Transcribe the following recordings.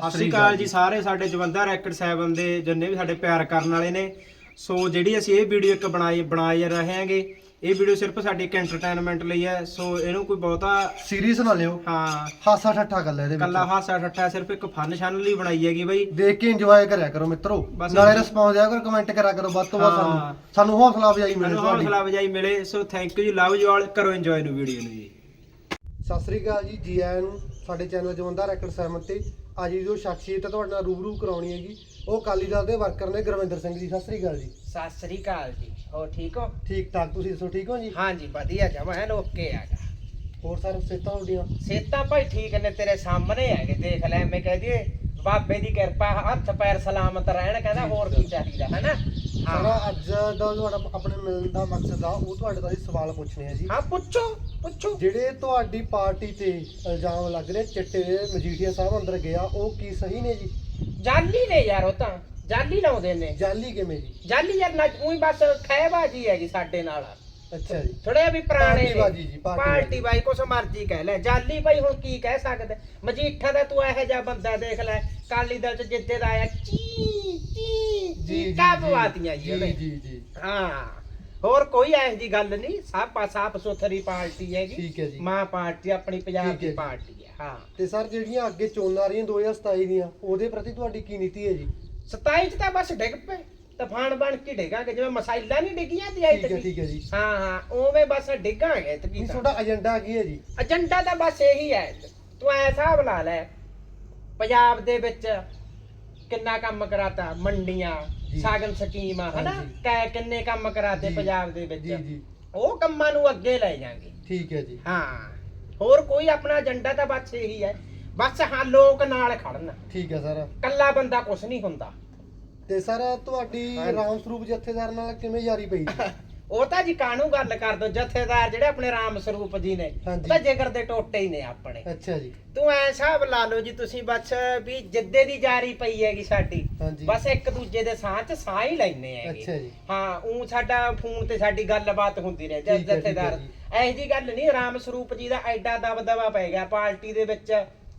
ਸਤਿ ਸ਼੍ਰੀ ਅਕਾਲ ਜੀ ਸਾਰੇ ਸਾਡੇ ਜਵੰਦਾ ਰੈਕਡ 7 ਦੇ ਜਿੰਨੇ ਵੀ ਸਾਡੇ ਪਿਆਰ ਕਰਨ ਵਾਲੇ ਨੇ। ਸੋ ਜਿਹੜੀ ਅਸੀਂ ਇਹ ਵੀਡੀਓ ਇੱਕ ਬਣਾਈ ਬਣਾਈ ਰਹੇ ਹਾਂਗੇ ਇਹ ਵੀਡੀਓ ਸਿਰਫ ਸਾਡੀ ਇੱਕ ਐਂਟਰਟੇਨਮੈਂਟ ਲਈ ਹੈ। ਸੋ ਇਹਨੂੰ ਕੋਈ ਬਹੁਤਾ ਸੀਰੀਅਸ ਨਾ ਲਿਓ। ਹਾਂ। ਹਾਸਾ ਠੱਠਾ ਕਰ ਲੈ ਇਹਦੇ ਕੱਲਾ ਵਿੱਚ ਹਾਸਾ ਠੱਠਾ ਸਿਰਫ ਇੱਕ ਫਨ ਸ਼ਨ ਲਈ ਬਣਾਈ ਹੈਗੀ ਬਈ। ਦੇਖ ਕੇ ਇੰਜੋਏ ਕਰਿਆ ਕਰੋ ਮਿੱਤਰੋ। ਬਸ ਨਾਲੇ ਰਿਸਪੌਂਸ ਦਿਆ ਕਰੋ ਕਮੈਂਟ ਕਰਿਆ ਕਰੋ ਵੱਧ ਤੋਂ ਵੱਧ ਹਾਂ। ਸਾਨੂੰ ਸਾਨੂੰ ਹੌਸਲਾ ਅਫਜ਼ਾਈ ਮਿਲੇ ਮੈਨੂੰ ਤੁਹਾਡੀ। ਹੌਸਲਾ ਵਜਾਈ ਮਿਲੇ। So thank you ji love you all ਕਰੋ ਇੰਜੋਏ ਨੂੰ ਵੀਡੀਓ ਨੂੰ ਜੀ। ਸਤਿ ਸ੍ਰੀ ਅਕਾਲ ਜੀ ਜੀ ਆਇਆਂ ਨੂੰ ਸਾਡੇ ਚੈਨਲ ਜਵੰਦਾ ਰੈਕਡ ਸਹਿਮਤ ਤੇ। ਦੀ ਜੋ ਸ਼ਖਸੀਅਤ ਤੁਹਾਡੇ ਨਾਲ ਰੂਬਰੂ ਕਰਾਉਣੀ ਹੈਗੀ। ਉਹ ਅਕਾਲੀ ਦਲ ਦੇ ਵਰਕਰ ਨੇ ਗੁਰਵਿੰਦਰ ਸਿੰਘ ਜੀ ਸਤਿ ਸ੍ਰੀ ਅਕਾਲ ਜੀ। ਸਤਿ ਸ੍ਰੀ ਅਕਾਲ ਜੀ। ਹੋ ਠੀਕ ਹੋ? ਠੀਕ ਠਾਕ ਤੁਸੀਂ ਦੱਸੋ ਠੀਕ ਹੋ ਜੀ? ਹਾਂਜੀ ਵਧੀਆ ਜਮਾ ਹੈ ਓਕੇ ਆਗਾ ਹੋਰ ਸਰ ਸਿਹਤਾਂ ਤੁਹਾਡੀਆਂ? ਸੇਤਾ ਭਾਈ ਠੀਕ ਨੇ ਤੇਰੇ ਸਾਹਮਣੇ ਹੈਗੇ ਦੇਖ ਲੈ ਮੈਂ ਕਹਿ ਦਈਏ ਬਾਬੇ ਦੀ ਕਿਰਪਾ ਹੱਥ ਪੈਰ ਸਲਾਮਤ ਰਹਿਣ ਕਹਿੰਦਾ ਹੋਰ ਕੀ ਚਾਹੀਦਾ ਹੈਨਾ? ਹਾਂ। ਅੱਜ ਦਾ ਤੁਹਾਡਾ ਆਪਣੇ ਮਿਲਣ ਦਾ ਮਕਸਦ ਆ ਉਹ ਤੁਹਾਡੇ ਤੋਂ ਅਸੀਂ ਸਵਾਲ ਪੁੱਛਣੇ ਆ ਜੀ। ਹਾਂ ਪੁੱਛੋ ਪੁੱਛੋ। ਜਿਹੜੇ ਤੁਹਾਡੀ ਪਾਰਟੀ ਤੇ ਇਲਜ਼ਾਮ ਲੱਗ ਰਹੇ ਚਿੱਟੇ ਮਜੀਠੀਆ ਸਾਹਿਬ ਅੰਦਰ ਗਿਆ ਉਹ ਕੀ ਸਹੀ ਨੇ ਜੀ? ਜਾਲੀ ਨੇ ਯਾਰ ਉਹ ਤਾਂ ਜਾਲੀ ਲਾਉਂਦੇ ਨੇ। ਜਾਲੀ ਕਿਵੇਂ ਜੀ? ਜਾਲੀ ਯਾਰ ਨਾ ਉਹੀ ਬਸ ਖੈਬਾਜੀ ਹੈਗੀ ਸਾਡੇ ਨਾਲ। ਅੱਛਾ ਜੀ। ਥੋੜੇ ਵੀ ਪੁਰਾਣੇ ਨੇ। ਪਾਰਟੀਬਾਜ਼ੀ ਜੀ। ਪਾਰਟੀ ਬਾਈ ਕੁਛ ਮਰਜ਼ੀ ਕਹਿ ਲੈ। ਜਾਲੀ ਭਾਈ ਹੁਣ ਕੀ ਕਹਿ ਸਕਦੇ? ਮਜੀਠਾ ਦਾ ਤੂੰ ਇਹੋ ਜਿਹਾ ਬੰਦਾ ਦੇਖ ਲੈ ਕਾਲੀ ਦਲ ਚ ਜਿੱਦੇ ਦਾ ਆਇਆ ਚੀ ਕਾ ਬਵਾਤੀਆਂ ਜੀ ਜੀ ਉਹਨੇ ਜੀ ਜੀ। ਹਾਂ। ਹੋਰ ਕੋਈ ਐਸੀ ਜੀ ਗੱਲ ਨਹੀਂ ਸਾਫ਼ ਸਾਫ਼ ਸੁਥਰੀ ਪਾਰਟੀ ਹੈਗੀ। ਠੀਕ ਹੈ ਜੀ। ਮਾਂ ਪਾਰਟੀ ਆਪਣੀ ਪੰਜਾਬ ਠੀਕ ਹੈ ਦੀ ਜੀ। ਪਾਰਟੀ ਹੈ ਹਾਂ। ਤੇ ਸਰ ਜਿਹੜੀਆਂ ਅੱਗੇ ਚੋਣਾਂ ਆ ਰਹੀਆਂ 2027 ਦੀਆਂ ਉਹਦੇ ਪ੍ਰਤੀ ਤੁਹਾਡੀ ਕੀ ਨੀਤੀ ਹੈ ਜੀ? 27 ਚ ਤਾਂ ਬਸ ਡਿੱਗ ਪਏ। ਤੂਫਾਨ ਬਣ ਕੇ ਡਿੱਗਾਂਗੇ ਜਿਵੇਂ ਮਸਾਈਲਾਂ ਨਹੀਂ ਡਿੱਗੀਆਂ ਤੇ ਠੀਕ ਹੈ ਆਈ ਠੀਕ ਹੈ ਜੀ। ਹਾਂ ਹਾਂ ਉਵੇਂ ਬਸ ਡਿੱਗਾਂਗੇ ਤੇ ਨਹੀਂ ਕੀ ਤੁਹਾਡਾ ਏਜੰਡਾ ਕੀ ਹੈ ਜੀ? ਏਜੰਡਾ ਤਾਂ ਬਸ ਇਹੀ ਹੈ। ਤੂੰ ਐ ਹਿਸਾਬ ਲਾ ਲੈ ਪੰਜਾਬ ਦੇ ਵਿੱਚ ਕਿੰਨਾ ਕੰਮ ਕਰਾਤਾ? ਮੰਡੀਆਂ ਜੀ। ਸਾਗਨ ਸਕੀਮ ਹਨਾ? ਹਾਂਜੀ। ਕੈ ਕਿੰਨੇ ਕੰਮ ਕਰਾਤੇ ਜੀ। ਪੰਜਾਬ ਦੇ ਵਿੱਚ? ਜੀ ਜੀ। ਉਹ ਕੰਮਾਂ ਨੂੰ ਅੱਗੇ ਲੈ ਜਾਾਂਗੇ। ਠੀਕ ਹੈ ਜੀ। ਹਾਂ। ਹੋਰ ਕੋਈ ਆਪਣਾ ਏਜੰਡਾ ਤਾਂ ਬਸ ਇਹੀ ਹੈ। ਬਸ ਹਾਂ ਲੋਕ ਨਾਲ ਖੜਨ। ਠੀਕ ਹੈ ਸਰ। ਕੱਲਾ ਬੰਦਾ ਕੁਛ ਨਹੀਂ ਹੁੰਦਾ। ਤੇ ਸਰ ਤੁਹਾਡੀ ਹਾਂਜੀ। ਰਾਮ ਸਰੂਪ ਜਥੇਦਾਰ ਨਾਲ ਕਿਵੇਂ ਯਾਰੀ ਪਈ? ਜੀ ਉਹ ਤਾਂ ਜੀ ਕਾਹਨੂੰ ਗੱਲ ਕਰ ਦੋ ਜਥੇਦਾਰ ਜਿਹੜੇ ਆਪਣੇ ਰਾਮ ਸਰੂਪ ਜੀ ਨੇ ਹਾਂਜੀ। ਉਹ ਤਾਂ ਜਿਗਰ ਦੇ ਟੋਟੇ ਹੀ ਨੇ ਆਪਣੇ। ਅੱਛਾ ਜੀ। ਤੂੰ ਐ ਹਿਸਾਬ ਲਾ ਲਓ ਜੀ ਤੁਸੀਂ ਬਸ ਵੀ ਜਿੱਦੇ ਦੀ ਜਾਰੀ ਪਈ ਹੈਗੀ ਸਾਡੀ ਹਾਂਜੀ। ਬਸ ਇੱਕ ਦੂਜੇ ਦੇ ਸਾਹ 'ਚ ਸਾਹ ਹੀ ਲੈਨੇ ਹੈਗੇ। ਅੱਛਾ ਜੀ। ਹਾਂ ਉਹ ਸਾਡਾ ਫੋਨ ਤੇ ਸਾਡੀ ਗੱਲਬਾਤ ਹੁੰਦੀ ਰਹੇ ਠੀਕ ਹੈ, ਠੀਕ ਹੈ ਜਥੇਦਾਰ। ਜੀ। ਇਹੋ ਜੀ ਗੱਲ ਨਹੀਂ ਰਾਮ ਸਰੂਪ ਜੀ ਦਾ ਐਡਾ ਦਬਦਬਾ ਪੈ ਗਿਆ ਪਾਰਟੀ ਦੇ ਵਿੱਚ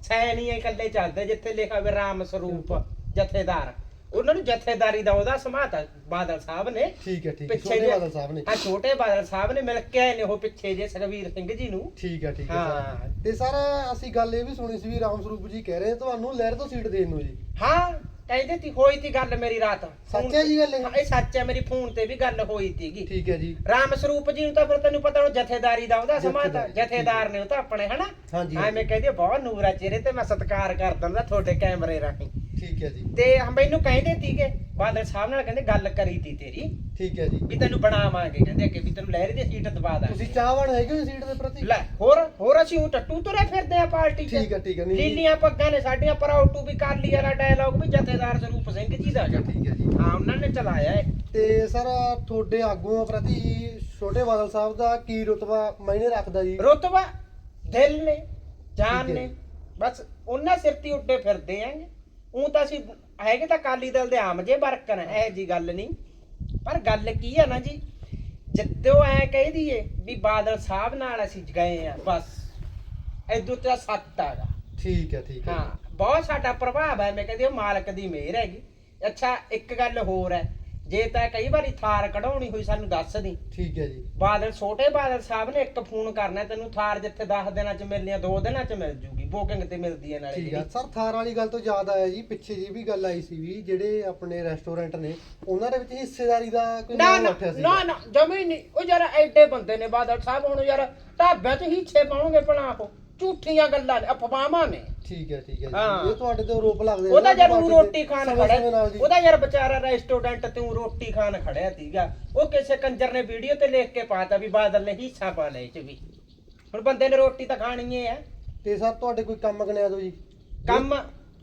ਸੈ ਨਹੀਂ ਇਕੱਲੇ ਚੱਲਦੇ ਜਿੱਥੇ ਲਿਖਾ ਹੋਵੇ ਰਾਮ ਸਰੂਪ ਜਥੇਦਾਰ। ਉਹਨਾਂ ਨੂੰ ਜਥੇਦਾਰੀ ਦਾ ਉਹਦਾ ਸਮਾਤਾ ਬਾਦਲ ਸਾਹਿਬ ਨੇ। ਠੀਕ ਹੈ ਠੀਕ ਹੈ ਛੋਟੇ ਬਾਦਲ ਸਾਹਿਬ ਨੇ। ਆ ਛੋਟੇ ਬਾਦਲ ਸਾਹਿਬ ਨੇ ਮਿਲ ਕੇ ਆਏ ਨੇ ਉਹ ਪਿੱਛੇ ਜੇ ਸੁਖਵੀਰ ਸਿੰਘ ਜੀ ਨੂੰ। ਠੀਕ ਹੈ ਠੀਕ ਹੈ ਹਾਂ। ਸਰ ਤੇ ਸਰ ਅਸੀਂ ਗੱਲ ਇਹ ਵੀ ਸੁਣੀ ਸੀ ਵੀ ਰਾਮ ਸਰੂਪ ਜੀ ਕਹਿ ਰਹੇ ਤੁਹਾਨੂੰ ਲਹਿਰ ਤੋਂ ਸੀਟ ਦੇਣ ਨੂੰ ਜੀ। ਹਾਂ ਕਹਿੰਦੇ ਤੀ ਹੋਈ ਤੀ ਗੱਲ ਮੇਰੀ ਰਾਤ। ਸੱਚ ਹੈ ਜੀ ਗੱਲ ਇਹ? ਹਾਂ, ਇਹ ਸੱਚ ਹੈ ਮੇਰੀ ਫੋਨ ਤੇ ਵੀ ਗੱਲ ਹੋਈ ਤੀਗੀ ਠੀਕ ਹੈ ਜੀ। ਰਾਮ ਸਰੂਪ ਜੀ ਨੂੰ ਤਾਂ ਫਿਰ ਤੈਨੂੰ ਪਤਾ ਉਹ ਜਥੇਦਾਰੀ ਦਾ ਉਹਦਾ ਸਮਾਂ ਤਾਂ ਜਥੇਦਾਰੀ, ਜਥੇਦਾਰ ਨੇ ਉਹ ਤਾਂ ਆਪਣੇ ਹਨਾ? ਹਾਂਜੀ, ਹਾਂ ਹਾਂਜੀ। ਮੈਂ ਕਹਿੰਦੀ ਹਾਂ, ਬਹੁਤ ਨੂਰ ਆ ਚਿਹਰੇ ਤੇ ਮੈਂ ਸਤਿਕਾਰ ਕਰਦਾ ਹੁੰਦਾ ਤੁਹਾਡੇ ਕੈਮਰੇ ਰਾਹੀਂ। ਠੀਕ ਹੈ ਜੀ। ਤੇ ਮੈਨੂੰ ਕਹਿੰਦੇ ਤੀਗੇ ਬਾਦਲ ਸਾਹਿਬ ਨਾਲ ਕਹਿੰਦੇ ਗੱਲ ਕਰੀ ਤੀ ਤੇਰੀ। ਠੀਕ ਹੈ ਜੀ। ਵੀ ਤੈਨੂੰ ਬਣਾਵਾਂਗੇ ਕਹਿੰਦੇ ਕਿ ਵੀ ਤੈਨੂੰ ਲਹਿਰੀ ਦੀ ਸੀਟ ਦਵਾ ਦਾਂਗੇ। ਤੁਸੀਂ ਚਾਹਵਾਨ ਹੈਗੇ ਹੋ ਸੀਟ ਦੇ ਪ੍ਰਤੀ? ਲੈ ਹੋਰ ਹੋਰ ਅਸੀਂ ਉਹ ਟੱਟੂ ਤੁਰੇ ਫਿਰਦੇ ਆ ਪਾਰਟੀ 'ਚ। ਠੀਕ ਹੈ ਠੀਕ ਹੈ ਨਹੀਂ। ਲੀਲੀਆਂ ਪੱਗਾਂ ਨੇ ਸਾਡੀਆਂ ਪਰਾਉਟੂ ਵੀ ਕਰ ਲਈ ਵਾਲਾ ਡਾਇਲੌਗ ਵੀ ਜਥੇਦਾਰ ਸਰੂਪ ਸਿੰਘ ਜੀ ਦਾ। ਠੀਕ ਹੈ ਜੀ। ਹਾਂ ਉਹਨਾਂ ਨੇ ਚਲਾਇਆ ਹੈ ਤੇ ਸਰ ਤੁਹਾਡੇ ਆਗੂਆਂ ਪ੍ਰਤੀ ਛੋਟੇ ਬਾਦਲ ਸਾਹਿਬ ਦਾ ਕੀ ਰੁਤਬਾ ਮਾਇਨੇ ਰੱਖਦਾ ਜੀ? ਰੁਤਬਾ ਦਿਲ ਨੇ ਜਾਨ ਨੇ। ਬਸ ਉਹਨਾਂ ਸਿਰ ਤੇ ਉੱਡੇ ਫਿਰਦੇ ਆਂ ਉਹ ਤਾਂ ਅਸੀਂ ਹੈਗੇ ਤਾਂ ਕਾਲੀ ਦਲ ਦੇ ਆਮ ਜੇ ਵਰਕਰ ਐ ਜੀ ਗੱਲ ਨਹੀਂ। ਪਰ ਗੱਲ ਕੀ ਆ ਨਾ ਜੀ ਜਿੱਦੋਂ ਐ ਕਹਿ ਦਈਏ ਵੀ ਬਾਦਲ ਸਾਹਿਬ ਨਾਲ ਅਸੀਂ ਗਏ ਆ ਬਸ। ਐਦੂ ਤੇ ਸੱਤ ਆਗਾ ਠੀਕ ਹੈ ਠੀਕ ਹੈ ਹਾਂ ਬਹੁਤ ਸਾਡਾ ਪ੍ਰਭਾਵ ਹੈ ਮੈਂ ਕਹਿੰਦੀ ਉਹ ਮਾਲਕ ਦੀ ਮਿਹਰ ਹੈਗੀ। ਅੱਛਾ ਇੱਕ ਗੱਲ ਹੋਰ ਹੈ ਜੇ ਤਾਂ ਕਈ ਵਾਰੀ ਥਾਰ ਕਢਾਉਣੀ ਹੋਈ ਸਾਨੂੰ ਦੱਸ ਦੀ ਠੀਕ ਹੈ ਜੀ। ਬਾਦਲ ਛੋਟੇ ਬਾਦਲ ਸਾਹਿਬ ਨੇ ਇੱਕ ਫੋਨ ਕਰਨਾ ਤੈਨੂੰ ਥਾਰ ਜਿੱਥੇ 10 ਦਿਨਾਂ ਚ ਮਿਲਣੀ ਆ 2 ਦਿਨਾਂ ਚ ਮਿਲ ਜੂਗੀ ਬੁਕਿੰਗ ਤੇ ਮਿਲਦੀ ਹੈ ਨਾਲੇ ਠੀਕ ਹੈ ਸਰ ਥਾਰ ਵਾਲੀ ਗੱਲ ਤੋਂ ਯਾਦ ਆਇਆ ਜੀ ਪਿੱਛੇ ਜੀ ਵੀ ਗੱਲ ਆਈ ਸੀ ਵੀ ਜਿਹੜੇ ਆਪਣੇ ਰੈਸਟੋਰੈਂਟ ਨੇ ਉਹਨਾਂ ਦੇ ਵਿੱਚ ਹਿੱਸੇਦਾਰੀ ਦਾ ਕੋਈ ਨਾ ਨਾ ਉੱਠਿਆ ਸੀ ਨਾ ਨਾ ਜਮੀ ਨਹੀਂ। ਉਹ ਯਾਰ ਐਡੇ ਬੰਦੇ ਨੇ ਬਾਦਲ ਸਾਹਿਬ ਹੁਣ ਯਾਰ ਢਾਬਿਆਂ ਤੇ ਹਿੱਸੇ ਪਾਉਣਗੇ ਭਲਾ ਉਹ। ਝੂਠੀਆਂ ਗੱਲਾਂ ਨੇ ਅਫਵਾਹਾਂ ਨੇ। ਠੀਕ ਹੈ ਠੀਕ ਹੈ ਹਾਂ। ਜੀ ਇਹ ਤੁਹਾਡੇ ਤੇ ਆਰੋਪ ਲੱਗਦੇ ਨੇ ਉਹਦਾ ਨਾ ਉਹ ਦੇ ਰੋਟੀ ਖਾਣ ਸਮੇਂ ਸਮੇਂ ਖੜਿਆ ਨਾਲ ਜੀ। ਉਹਦਾ ਯਾਰ ਵਿਚਾਰਾ ਰੈਸਟੋਰੈਂਟ ਤੇ ਊਂ ਰੋਟੀ ਖਾਣ ਖੜਿਆ ਸੀਗਾ। ਉਹ ਕਿਸੇ ਕੰਜਰ ਨੇ ਵੀਡੀਓ ਤੇ ਲਿਖ ਕੇ ਪਾਤਾ ਵੀ ਬਾਦਲ ਨੇ ਹਿੱਸਾ ਪਾ ਲਿਆ ਇਹ ਚ ਵੀ। ਹੁਣ ਬੰਦੇ ਨੇ ਰੋਟੀ ਤਾਂ ਖਾਣੀ ਹੀ ਹੈ। ਤੇ ਸਰ ਤੁਹਾਡੇ ਕੋਈ ਕੰਮ ਗਣਿਆ ਦਿਓ ਜੀ। ਕੰਮ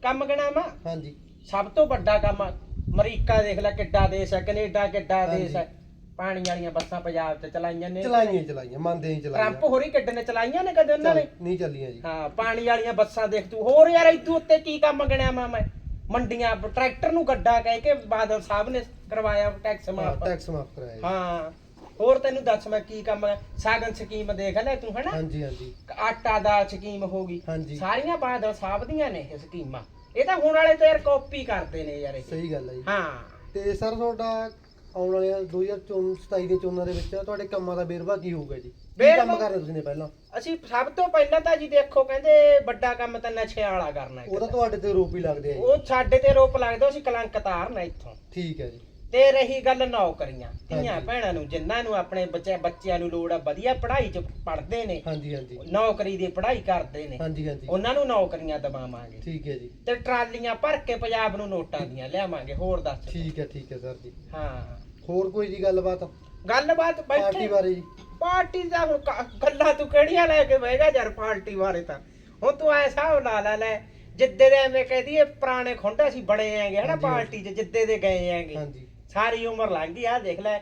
ਕੰਮ ਗਣਾਵਾ? ਹਾਂਜੀ। ਸਭ ਤੋਂ ਵੱਡਾ ਕੰਮ ਅਮਰੀਕਾ ਦੇਖ ਲੈ ਕਿੱਡਾ ਦੇਸ਼ ਹੈ ਕੈਨੇਡਾ ਕਿੱਡਾ। ਦੇਸ਼ ਹੈ। ਪਾਣੀ ਵਾਲੀਆਂ ਬੱਸਾਂ ਪੰਜਾਬ 'ਚ ਚਲਾਈਆਂ ਨੇ। ਚਲਾਈਆਂ ਚਲਾਈਆਂ ਮੰਨਦੇ ਹੀ ਚਲਾਈਆਂ। ਟਰੰਪ ਹੋਰੀ ਕਿੱਡੇ ਨੇ ਚਲਾਈਆਂ ਨੇ ਕਦੇ ਉਹਨਾਂ ਨੇ? ਨਹੀਂ ਚੱਲੀਆਂ ਜੀ। ਹਾਂ ਪਾਣੀ ਵਾਲੀਆਂ ਬੱਸਾਂ ਦੇਖ ਤੂੰ। ਹੋਰ ਯਾਰ ਇਦੋਂ ਉੱਤੇ ਕੀ ਕੰਮ ਗਣਿਆ ਮੈਂ ਮੈਂ? ਮੰਡੀਆਂ ਟਰੈਕਟਰ ਨੂੰ ਗੱਡਾ ਕਹਿ ਕੇ ਬਾਦਲ ਸਾਹਿਬ ਨੇ ਕਰਵਾਇਆ ਟੈਕਸ ਮਾਫ। ਟੈਕਸ ਮਾਫ ਕਰਾਇਆ ਜੀ। ਹਾਂ ਹੋਰ ਤੈਨੂੰ ਦੱਸ ਮੈਂ ਕੀ ਕੰਮ ਸਾਗਨ ਸਕੀਮ ਦੇਖ ਲੈ ਤੂੰ ਹਨਾ? ਹਾਂਜੀ ਹਾਂਜੀ। ਆਟਾ ਦਾਲ ਸਕੀਮ ਹੋ ਗਈ। ਹਾਂਜੀ। ਸਾਰੀਆਂ ਬਾਦਲ ਸਾਹਿਬ ਦੀਆਂ ਨੇ ਇਹ ਸਕੀਮਾਂ। ਇਹ ਤਾਂ ਹੁਣ ਵਾਲੇ ਤਾਂ ਯਾਰ ਕਾਪੀ ਕਰਦੇ ਨੇ ਯਾਰ ਇਹ। ਸਹੀ ਗੱਲ ਹੈ ਜੀ। ਹਾਂ। ਤੇ ਸਰ ਤੁਹਾਡਾ ਆਉਣ ਵਾਲੇ 2027 ਦੇ ਚੋਣਾਂ ਦੇ ਵਿੱਚ ਤੁਹਾਡੇ ਕੰਮਾਂ ਦਾ ਬੇਰਵਾ ਕੀ ਹੋਊਗਾ ਜੀ? ਕੀ ਵੇਰਵਾ- ਕੰਮ ਕਰਨੇ ਤੁਸੀਂ ਨੇ ਪਹਿਲਾਂ? ਅਸੀਂ ਸਭ ਤੋਂ ਪਹਿਲਾਂ ਤਾਂ ਜੀ ਦੇਖੋ ਕਹਿੰਦੇ ਵੱਡਾ ਕੰਮ ਤਾਂ ਨਸ਼ਿਆਂ ਵਾਲਾ ਕਰਨਾ ਇੱਕ ਉਹ ਤਾਂ ਤੁਹਾਡੇ ਤੇ ਰੋਪ ਹੀ ਲੱਗਦੇ ਆ ਜੀ। ਉਹ ਸਾਡੇ ਤੇ ਰੋਪ ਲੱਗਦਾ ਅਸੀਂ ਕਲੰਕ ਤਾਰਨਾ ਇੱਥੋਂ। ਠੀਕ ਹੈ ਜੀ। ਤੇ ਰਹੀ ਗੱਲ ਨੌਕਰੀਆਂ। ਧੀਆਂ। ਭੈਣਾਂ ਨੂੰ ਜਿਨ੍ਹਾਂ ਨੂੰ ਆਪਣੇ ਬੱਚੇ ਬੱਚਿਆਂ ਨੂੰ ਲੋੜ ਆ ਵਧੀਆ ਪੜ੍ਹਾਈ 'ਚ ਪੜ੍ਹਦੇ ਨੇ ਹਾਂਜੀ ਹਾਂਜੀ। ਨੌਕਰੀ ਦੀ ਪੜ੍ਹਾਈ ਕਰਦੇ ਨੇ ਹਾਂਜੀ ਹਾਂਜੀ। ਉਹਨਾਂ ਨੂੰ ਨੌਕਰੀਆਂ ਦਵਾਵਾਂਗੇ। ਠੀਕ ਹੈ ਜੀ। ਤੇ ਟਰਾਲੀਆਂ ਭਰ ਕੇ ਪੰਜਾਬ ਨੂੰ ਨੋਟਾਂ ਦੀਆਂ ਲਿਆਵਾਂਗੇ ਹੋਰ ਦੱਸ। ਠੀਕ ਹੈ ਠੀਕ ਹੈ ਸਰ ਜੀ। ਹਾਂ। ਹੋਰ ਕੋਈ ਜੀ ਗੱਲਬਾਤ? ਗੱਲਬਾਤ ਪਾਰਟੀ ਬੈਠੇ ਬਾਰੇ ਜੀ। ਪਾਰਟੀ ਦਾ ਹੁਣ ਕ- ਗੱਲਾਂ ਤੂੰ ਕਿਹੜੀਆਂ ਲੈ ਕੇ ਬਹਿਗਾ ਯਾਰ ਪਾਰਟੀ ਬਾਰੇ ਤਾਂ। ਹੁਣ ਤੂੰ ਐ ਹਿਸਾਬ ਲਾ ਲੈ ਲੈ। ਜਿੱਦੇ ਦੇ ਐਵੇਂ ਕਹਦੀ ਇਹ ਪੁਰਾਣੇ ਖੁੰਡੇ ਅਸੀਂ ਬੜੇ ਆਂਗੇ ਹਨਾ ਹਾਂਜੀ, ਪਾਰਟੀ 'ਚ ਜਿੱਦੇ ਦੇ ਗਏ ਆਂਗੇ ਹਾਂਜੀ। ਸਾਰੀ ਉਮਰ ਲੰਘ ਗਈ ਆ ਦੇਖ ਲੈ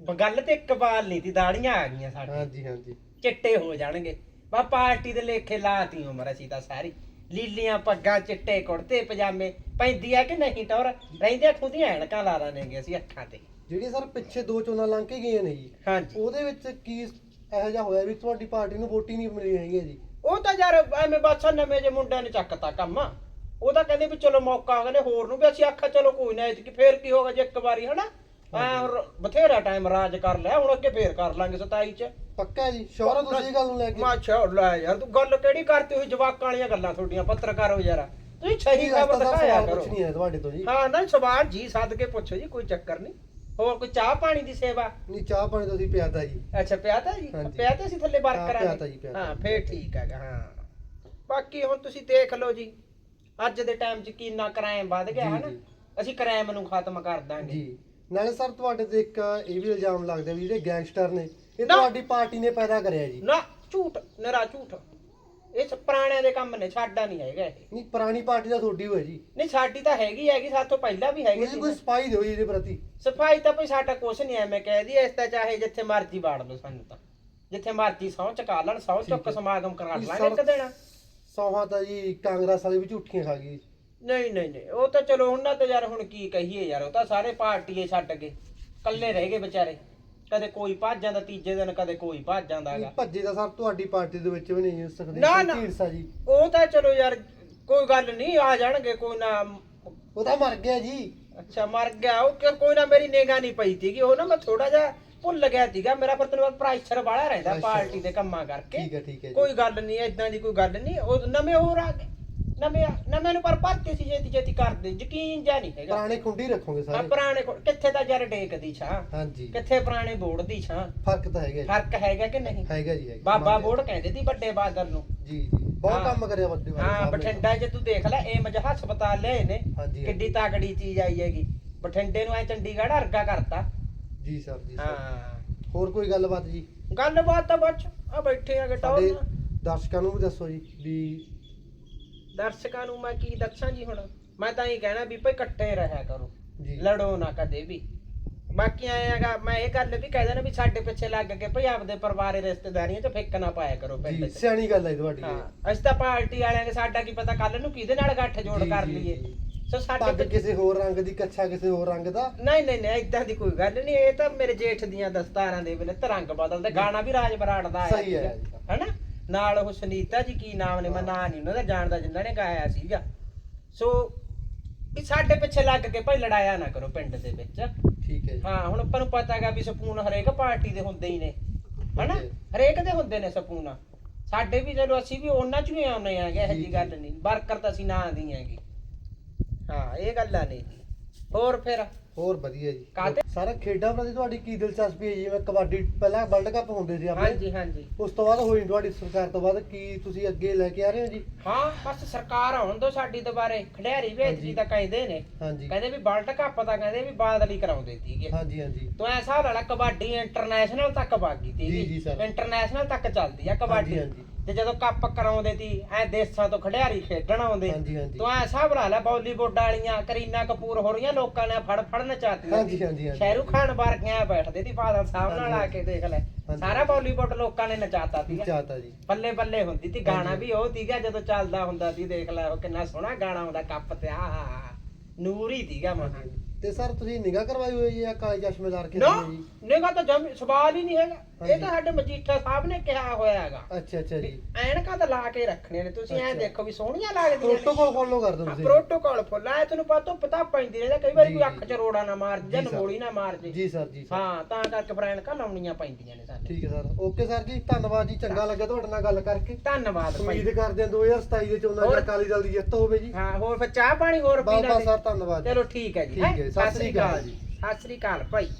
ਬ- ਗੱਲ ਤੇ ਇੱਕ ਬਾਲ ਨਹੀਂ ਤੀ ਦਾੜੀਆਂ ਆ ਗਈਆਂ ਸਾਡੇ ਹਾਂਜੀ ਹਾਂਜੀ। ਚਿੱਟੇ ਹੋ ਜਾਣਗੇ। ਬਾ ਪਾਰਟੀ ਦੇ ਲੇਖੇ ਲਾਤੀ ਉਮਰ ਅਸੀਂ ਤਾਂ ਸਾਰੀ। ਲੀਲੀਆਂ ਪੱਗਾਂ ਚਿੱਟੇ ਕੁੜਤੇ ਪਜਾਮੇ। ਪੈਂਦੀ ਆ ਕਿ ਨਹੀਂ ਟੌਰ? ਰਹਿੰਦੇ ਖੁਦੀਆਂ ਐਨਕਾਂ ਲਾ ਲਾਣਗੇ ਅਸੀਂ ਅੱਖਾਂ ਤੇ। ਜਿਹੜੀ ਸਰ ਪਿੱਛੇ ਦੋ ਚੋਣਾਂ ਲੰਘ ਕੇ ਗਈਆਂ ਨੇ ਜੀ ਹਾਂਜੀ। ਉਹਦੇ ਵਿੱਚ ਕੀ ਇਹੋ ਜਿਹਾ ਹੋਇਆ ਵੀ ਤੁਹਾਡੀ ਪਾਰਟੀ ਨੂੰ ਵੋਟ ਹੀ ਨਹੀਂ ਮਿਲੀ ਹੈਗੀ ਜੀ? ਉਹ ਤਾਂ ਯਾਰ ਐਵੇਂ ਬਸ ਨਵੇਂ ਜੇ ਮੁੰਡਿਆਂ ਨੇ ਚੱਕਤਾ ਕੰਮ। ਉਹ ਤਾਂ ਕਹਿੰਦੇ ਵੀ ਚਲੋ ਮੌਕਾ ਕਹਿੰਦੇ ਹੋਰ ਨੂੰ ਵੀ ਅਸੀਂ ਆਖਿਆ ਚਲੋ ਕੋਈ ਨਾ ਇਤਕੀ ਫੇਰ ਕੀ ਹੋਗਾ ਜੇ ਇੱਕ ਵਾਰੀ ਹਨਾ? ਐ ਬਥੇਰਾ ਟਾਈਮ ਰਾਜ ਕਰ ਲਿਆ ਹੁਣ ਅੱਗੇ ਫੇਰ ਕਰ ਲਾਂਗੇ 27 ਚ। ਪੱਕਾ ਜੀ ਸ਼ੋਰ ਤੁਸੀਂ ਇਹ ਗੱਲ ਨੂੰ ਲੈ ਕੇ। ਮੈਂ ਅੱਛਾ ਲੈ ਯਾਰ ਤੂੰ ਗੱਲ ਕਿਹੜੀ ਕਰਤੀ ਹੋਈ ਜਵਾਕਾਂ ਵਾਲੀਆਂ ਗੱਲਾਂ ਤੁਹਾਡੀਆਂ ਪੱਤਰਕਾਰ ਹੋ ਯਾਰ? ਤੁਸੀਂ ਸਹੀ ਖਬਰ ਦਿਖਾਇਆ ਕਰੋ। ਪੁੱਛਣੀ ਹੈ ਤੁਹਾਡੇ ਤੋਂ ਜੀ। ਹਾਂ ਨਾ ਸਵਾਲ ਜੀ ਸੱਦ ਕੇ ਪੁੱਛੋ ਜੀ ਕੋਈ ਚੱਕਰ ਨਹੀਂ। ਹੋਰ ਕੋਈ ਚਾਹ ਪਾਣੀ ਦੀ ਸੇਵਾ? ਨਹੀਂ ਚਾਹ ਪਾਣੀ ਤੋਂ ਅਸੀਂ ਜੀ। ਅੱਛਾ ਪਿਆ ਤਾ ਜੀ? ਹਾਂਜੀ। ਪਿਆ ਤਾਂ ਸੀ ਥੱਲੇ ਪਿਆ ਤਾ। ਹਾਂ ਫੇਰ ਠੀਕ ਹੈਗਾ ਹਾਂ। ਬਾਕੀ ਹੁਣ ਤੁਸੀਂ ਦੇਖ ਲਓ ਜੀ। ਅੱਜ ਦੇ ਟਾਈਮ 'ਚ ਕਿੰਨਾ ਕ੍ਰਾਈਮ ਵੱਧ ਗਿਆ ਹੈ ਨਾ। ਅਸੀਂ ਕ੍ਰਾਈਮ ਨੂੰ ਖਤਮ ਕਰ ਦਾਂਗੇ। ਜੀ। ਨਾਲੇ ਸਰ ਤੁਹਾਡੇ ਤੇ ਇੱਕ ਇਹ ਵੀ ਇਲਜ਼ਾਮ ਲੱਗਦਾ ਵੀ ਜਿਹੜੇ ਗੈਂਗਸਟਰ ਨੇ ਇਹ ਨਾ। ਤੁਹਾਡੀ ਪਾਰਟੀ ਨੇ ਪੈਦਾ ਕਰਿਆ ਜੀ। ਨਾ ਝੂਠ ਨਰਾ ਝੂਠ। ਇਹ ਸ- ਪੁਰਾਣਿਆਂ ਦੇ ਕੰਮ ਨੇ ਸਾਡਾ ਨਹੀਂ ਹੈਗਾ ਇਹ। ਨਹੀਂ ਪੁਰਾਣੀ ਪਾਰਟੀ ਦਾ ਤੁਹਾਡੀ ਹੋਇਆ ਜੀ। ਨਹੀਂ ਸਾਡੀ ਤਾਂ ਹੈਗੀ ਹੈਗੀ ਸਾਥੋਂ ਪਹਿਲਾਂ ਵੀ ਹੈਗੀ ਤੁਸੀਂ ਕੋਈ ਸਪਾਈ ਦਿਓ ਜੀ ਇਹਦੇ ਪ੍ਰਤੀ। ਸਫ਼ਾਈ ਤਾਂ ਕੋਈ ਸਾਡਾ ਕੁਛ ਨਹੀਂ ਐ ਮੈਂ ਕਹਿ ਦੀ ਇਸ ਤਾਂ ਚਾਹੇ ਜਿੱਥੇ ਮਰਜ਼ੀ ਬਾੜ ਲਓ ਸਾਨੂੰ ਤਾਂ। ਜਿੱਥੇ ਮਰਜ਼ੀ ਸਹੁੰ ਚਕਾ ਲੈਣ ਸਹੁੰ ਚੁੱਕ। ਸਮਾਗਮ ਕਰਾ ਲਾਂਗੇ ਇੱਕ ਦੇਣਾ ਸੌਹਾਂ ਤਾਂ ਜੀ ਕਾਂਗਰਸ ਵਾਲੇ ਵੀ ਝੂਠੀਆਂ ਖਾ ਗਈ ਨਹੀਂ ਨਹੀਂ ਨਹੀਂ ਉਹ ਤਾਂ ਚਲੋ ਉਹਨਾਂ ਤੇ ਯਾਰ ਹੁਣ ਕੀ ਕਹੀਏ ਯਾਰ ਉਹ ਤਾਂ ਸਾਰੇ ਪਾਰਟੀਏ ਛੱਡ ਗਏ। ਕੱਲੇ ਰਹਿ ਗਏ ਵਿਚਾਰੇ। ਕਦੇ ਕੋਈ ਭੱਜ ਜਾਂਦਾ ਤੀਜੇ ਦਿਨ ਕਦੇ ਕੋਈ ਭੱਜ ਜਾਂਦਾਗਾ ਨਹੀਂ, ਭੱਜੇ ਤਾਂ ਸਰ ਤੁਹਾਡੀ ਪਾਰਟੀ ਦੇ ਵਿੱਚ ਵੀ ਨਹੀਂ ਹੋ ਸਕਦੇ ਨਾ, ਨਾ। ਢੀਂਡਸਾ ਜੀ। ਉਹ ਤਾਂ ਚਲੋ ਯਾਰ ਕੋਈ ਗੱਲ ਨਹੀਂ ਆ ਜਾਣਗੇ ਕੋਈ ਨਾ। ਉਹ ਤਾਂ ਮਰ ਗਿਆ ਜੀ। ਅੱਛਾ ਮਰ ਗਿਆ ਉਹ ਕਿ- ਕੋਈ ਨਾ ਮੇਰੀ ਨਿਗਾਹ ਨਹੀਂ ਪਈ ਸੀਗੀ ਉਹ ਨਾ ਮੈਂ ਥੋੜਾ ਜਿਹਾ ਭੁੱਲ ਗਿਆ ਸੀਗਾ। ਮੇਰਾ ਫਿਰ ਤੈਨੂੰ ਪ੍ਰੈਸ਼ਰ ਵਾਲਾ ਰਹਿੰਦਾ। ਪਾਰਟੀ ਦੇ ਕੰਮਾਂ ਕਰਕੇ। ਠੀਕ ਹੈ ਠੀਕ ਹੈ ਜੀ। ਕੋਈ ਗੱਲ ਨਹੀਂ ਏਦਾਂ ਦੀ ਕੋਈ ਗੱਲ ਨਹੀਂ। ਉਹ ਨਵੇਂ ਹੋਰ ਆ ਗਏ। ਨਵੇਂ ਆ- ਨਵੇਂ ਨੂੰ ਪਰ ਭਰਤੀ ਸੀ ਛੇਤੀ ਛੇਤੀ ਕਰਦੇ। ਯਕੀਨ ਜਾਂ ਨਹੀਂ ਹੈਗਾ। ਪੁਰਾਣੇ ਖੁੰਡੀ ਰੱਖੋਗੇ ਆ ਸਾਰੇ ਪੁਰਾਣੇ ਕੋਲ- ਕਿੱਥੇ ਤਾਂ ਯਾਰ ਡੇਕ ਦੀ ਛਾਂ। ਹਾਂਜੀ। ਕਿੱਥੇ ਪੁਰਾਣੇ ਬੋਰਡ ਦੀ ਛਾਂ। ਫ਼ਰਕ ਤਾਂ ਹੈਗਾ ਜੀ। ਫ਼ਰਕ ਹੈਗਾ ਕਿ ਨਹੀਂ? ਹੈਗਾ ਜੀ ਹੈਗਾ। ਬਾਬਾ ਮੰਨਦੇ ਬੋਰਡ ਕਹਿੰਦੇ ਸੀ ਵੱਡੇ ਬਾਦਲ ਨੂੰ। ਜੀ ਜੀ। ਬਹੁਤ ਹਾਂ। ਕੰਮ ਕਰਿਆ ਵੱਡੇ ਵਾਲੇ ਹਾਂ। ਬਠਿੰਡਾ 'ਚ ਤੂੰ ਦੇਖ ਲੈ ਏਮਜ ਹਸਪਤਾਲ ਲਿਆਏ ਨੇ। ਹਾਂਜੀ। ਕਿੱਡੀ ਤਾਕੜੀ ਚੀਜ਼ ਆਈ ਹੈਗੀ। ਬਠਿੰਡੇ ਨੂੰ ਐ ਚੰਡੀਗੜ੍ਹ ਅਰਗਾ ਕਰਤਾ। ਜੀ ਸਰ ਜੀ ਸਰ। ਹਾਂ। ਹੋਰ ਕੋਈ ਗੱਲਬਾਤ ਜੀ? ਗੱਲਬਾਤ ਤਾਂ ਬੱਚ ਆ ਬੈਠੇ ਆ ਸਾਡੇ ਗਟਾਉ ਦਰਸ਼ਕਾਂ ਨੂੰ ਵੀ ਦੱਸੋ ਜੀ ਵੀ ਦਰਸ਼ਕਾਂ ਨੂੰ ਮੈਂ ਕੀ ਦੱਸਾਂ ਜੀ ਹੁਣ? ਮੈਂ ਤਾਂ ਇਹ ਕਹਿਣਾ ਵੀ ਭਈ ਇਕੱਠੇ ਰਹਿਆ ਕਰੋ। ਜੀ। ਲੜੋ ਨਾ ਕਦੇ ਵੀ। ਬਾਕੀ ਆਏਗਾ ਮੈਂ ਇਹ ਗੱਲ ਵੀ ਕਹਿ ਦੇਣਾ ਵੀ ਸਾਡੇ ਪਿੱਛੇ ਲੱਗ ਕੇ ਭਈ ਆਪਦੇ ਪਰਿਵਾਰੇ ਰਿਸ਼ਤੇਦਾਰੀਆਂ 'ਚ ਫਿੱਕ ਨਾ ਪਾਇਆ ਕਰੋ ਪਿੰਡ ਜੀ 'ਚ ਸਿਆਣੀ ਗੱਲ ਹੈ ਤੁਹਾਡੀ। ਇਹ। ਹਾਂ ਅਸੀਂ ਤਾਂ ਪਾਰਟੀ ਵਾਲਿਆਂ ਨੇ ਸਾਡਾ ਕੀ ਪਤਾ ਕੱਲ ਨੂੰ ਕਿਹਦੇ ਨਾਲ ਗੱਠ ਜੋੜ ਜੀ, ਕਰ ਜੀ, ਲਈਏ। ਜੀ। ਸੋ ਸਾਡੇ ਪੱਗ ਕਿਸੇ ਹੋਰ ਰੰਗ ਦੀ ਕੱਛਾ ਕਿਸੇ ਹੋਰ ਰੰਗ ਦਾ? ਨਹੀਂ ਨਹੀਂ ਨਹੀਂ ਇਦਾਂ ਦੀ ਕੋਈ ਗੱਲ ਨਹੀਂ ਇਹ ਤਾਂ ਮੇਰੇ ਜੇਠ ਦੀਆਂ ਦਸਤਾਰਾਂ ਦੇ ਵੇਲੇ ਤਰੰਗ ਬਦਲਦੇ ਗਾਣਾ ਵੀ ਰਾਜ ਬਰਾੜ ਦਾ ਆਇਆ ਸਹੀ ਹੈ ਸੀਗਾ, ਹਨਾ? ਨਾਲ ਉਹ ਸੁਨੀਤਾ ਜੀ ਕੀ ਨਾਮ ਨੇ ਮੈਂ ਨਾਂ ਨਹੀਂ ਉਹਨਾਂ ਦਾ ਜਾਣਦਾ ਜਿਨ੍ਹਾਂ ਨੇ ਗਾਇਆ ਸੀਗਾ। ਸੋ ਵੀ ਸਾਡੇ ਪਿੱਛੇ ਲੱਗ ਕੇ ਭਾਈ ਲੜਾਇਆ ਨਾ ਕਰੋ ਪਿੰਡ ਦੇ ਵਿੱਚ। ਠੀਕ ਹੈ ਜੀ। ਹਾਂ ਹੁਣ ਆਪਾਂ ਨੂੰ ਪਤਾ ਹੈਗਾ ਵੀ ਸਪੂਨ ਹਰੇਕ ਪਾਰਟੀ ਦੇ ਹੁੰਦੇ ਹੀ ਨੇ ਹਨਾ। ਹਰੇਕ ਦੇ ਹੁੰਦੇ ਨੇ ਸਪੂਨ। ਸਾਡੇ ਵੀ ਚਲੋ ਅਸੀਂ ਵੀ ਉਹਨਾਂ ਚ ਹੀ ਆਉਨੇ ਆਗੇ ਇਹ ਜੀ, ਗੱਲ ਨਹੀਂ ਵਰਕਰ ਤਾਂ ਅਸੀਂ ਨਾਂ ਦੀ ਹੈਗੇ। ਹਾਂ ਇਹ ਗੱਲਾਂ ਨੇ ਜੀ ਹੋਰ ਫਿਰ? ਹੋਰ ਵਧੀਆ ਜੀ। ਕਾਹਤੇ? ਸਾਰਾ ਖੇਡਾਂ ਪ੍ਰਤੀ ਤੁਹਾਡੀ ਕੀ ਦਿਲਚਸਪੀ ਹੈ ਜੀ? ਜਿਵੇਂ ਕਬੱਡੀ ਪਹਿਲਾਂ ਵਰਲਡ ਕੱਪ ਹੁੰਦੇ ਸੀ ਆਪਣੇ। ਹਾਂਜੀ ਹਾਂਜੀ। ਉਸ ਤੋਂ ਬਾਅਦ ਹੋਈ ਤੁਹਾਡੀ ਸਰਕਾਰ ਤੋਂ ਬਾਅਦ। ਕੀ ਤੁਸੀਂ ਅੱਗੇ ਲੈ ਕੇ ਆ ਰਹੇ ਹੋ ਜੀ? ਹਾਂ ਬਸ ਸਰਕਾਰ ਆਉਣ ਦੋ ਸਾਡੀ ਦੁਬਾਰੇ ਖਿਡਾਰੀ ਵੇਚ ਹਾਂਜੀ। ਤਾਂ ਕਹਿੰਦੇ ਨੇ ਹਾਂਜੀ। ਕਹਿੰਦੇ ਵੀ ਵਰਲਡ ਕੱਪ ਤਾਂ ਕਹਿੰਦੇ ਵੀ ਬਾਦਲ ਹੀ ਕਰਾਉਂਦੇ ਸੀਗੇ। ਹਾਂਜੀ ਹਾਂਜੀ। ਤੂੰ ਐ ਹਿਸਾਬ ਲਾ ਲਾ ਕਬੱਡੀ ਇੰਟਰਨੈਸ਼ਨਲ ਤੱਕ ਬਾਗੀ ਜੀ, ਜੀ, ਸਰ। ਇੰਟਰਨੈਸ਼ਨਲ ਤੱਕ ਚੱਲਦੀ ਆ ਕਬੱਡੀ। ਹਾਂਜੀ, ਹਾਂਜੀ। ਤੇ ਜਦੋਂ ਕੱਪ ਕਰਾਉਂਦੇ ਤੀ ਐ ਦੇਸਾਂ ਤੋਂ ਖਿਡਾਰੀ ਖੇਡਣ ਆਉਂਦੇ। ਹਾਂਜੀ, ਹਾਂਜੀ। ਤੂੰ ਐ ਹਿਸਾਬ ਲਾ ਲੈ ਬਾਲੀਵੁੱਡ ਵਾਲੀਆਂ ਕਰੀਨਾ ਕਪੂਰ ਹੋ ਰਹੀਆਂ ਲੋਕਾਂ ਨੇ ਫੜ ਫੜ ਨਚਾਤੀ ਹਾਂਜੀ, ਹਾਂਜੀ, ਹਾਂਜੀ। ਸ਼ਾਹਰੁਖ ਖਾਨ ਵਰਗਿਆਂ ਬੈਠਦੇ ਤੀ ਬਾਦਲ ਸਾਹਿਬ ਨਾਲ ਆ ਕੇ ਦੇਖ ਲੈ। ਹਾਂਜੀ। ਸਾਰਾ ਬਾਲੀਵੁੱਡ ਲੋਕਾਂ ਨੇ ਨਚਾਤਾ ਸੀਗਾ। ਚਾਹਤਾ ਜੀ। ਬੱਲੇ ਬੱਲੇ ਹੁੰਦੀ ਤੀ ਗਾਣਾ। ਵੀ ਉਹ ਸੀਗਾ ਜਦੋਂ ਚੱਲਦਾ ਹੁੰਦਾ ਸੀ ਦੇਖ ਲੈ ਉਹ ਕਿੰਨਾ ਸੋਹਣਾ ਗਾਣਾ ਹੁੰਦਾ ਕੱਪ ਤੇ ਆ ਨੂਰ ਹੀ ਸੀਗਾ ਮਹਾ ਤੇ ਸਰ ਤੁਸੀਂ ਨਿਗਾਹ ਕਰਵਾਈ ਹੋਈ ਹੈ ਕਾਲੇ ਚਸ਼ਮੇ ਲਾ ਕੇ ਨਾ ਜੀ? ਨਿਗਾ ਤਾਂ ਜਮ ਸਵਾਲ ਹੀ ਨਹੀਂ ਹੈਗਾ। ਇਹ ਹਾਂਜੀ। ਤਾਂ ਸਾਡੇ ਮਜੀਠਾ ਸਾਹਿਬ ਨੇ ਕਿਹਾ ਹੋਇਆ ਹੈਗਾ। ਅੱਛਾ ਅੱਛਾ ਜੀ। ਐਨਕਾਂ ਤਾਂ ਲਾ ਕੇ ਰੱਖਣੀਆਂ ਨੇ। ਤੁਸੀਂ ਐਂ ਅੱਛਾ। ਦੇਖੋ ਵੀ ਸੋਹਣੀਆਂ ਲੱਗਦੀਆਂ ਨੇ। ਪ੍ਰੋਟੋਕਾਲ ਫੋਲੋ ਕਰ ਦਿਓ ਹਾਂ, ਤੁਸੀਂ। ਪ੍ਰੋਟੋਕਾਲ ਫੁੱਲ ਐ ਤੈਨੂੰ ਪਤਾ ਪਤਾ ਪੈਂਦੀ ਰਹਿੰਦਾ ਕਈ ਵਾਰੀ ਜੀ, ਕੋਈ। ਅੱਖ ਚ ਰੋੜਾ ਨਾ ਮਾਰ ਜਾਂ ਜੀ, ਸਰ। ਨਮੋੜੀ ਨਾ ਮਾਰ ਜੇ। ਜੀ ਸਰ ਜੀ ਸਰ। ਹਾਂ ਤਾਂ ਕਰਕੇ ਫਰੈਂਕਾਂ ਲਾਉਣੀਆਂ ਪੈਂਦੀਆਂ ਨੇ ਸਾਨੂੰ। ਠੀਕ ਹੈ ਸਰ। ਓਕੇ ਸਰ ਜੀ। ਧੰਨਵਾਦ ਜੀ। ਚੰਗਾ ਲੱਗਿਆ ਤੁਹਾਡੇ ਨਾਲ ਗੱਲ ਕਰਕੇ। ਧੰਨਵਾਦ ਭਾਈ। ਉਮੀਦ ਕਰਦੇ ਹਾਂ 2027 ਦੇ ਚੋਣਾਂ 'ਚ ਹੋਰ? ਅਕਾਲੀ ਦਲ ਦੀ ਜਿੱਤ ਹੋਵੇ ਜੀ। ਹਾਂ ਹੋਰ ਫਿਰ ਚਾਹ ਪਾਣੀ ਹੋਰ ਬਹੁਤ ਪੀਣਾ ਬਹੁਤ ਸਰ ਧੰਨਵਾਦ ਜੀ। ਚਲੋ ਠੀਕ ਹੈ ਜੀ ਠੀਕ ਹੈਂ? ਹੈ, ਸਤਿ ਸ੍ਰੀ ਅਕਾਲ ਜੀ। ਸਤਿ ਸ੍ਰੀ ਅਕਾਲ ਭਾਈ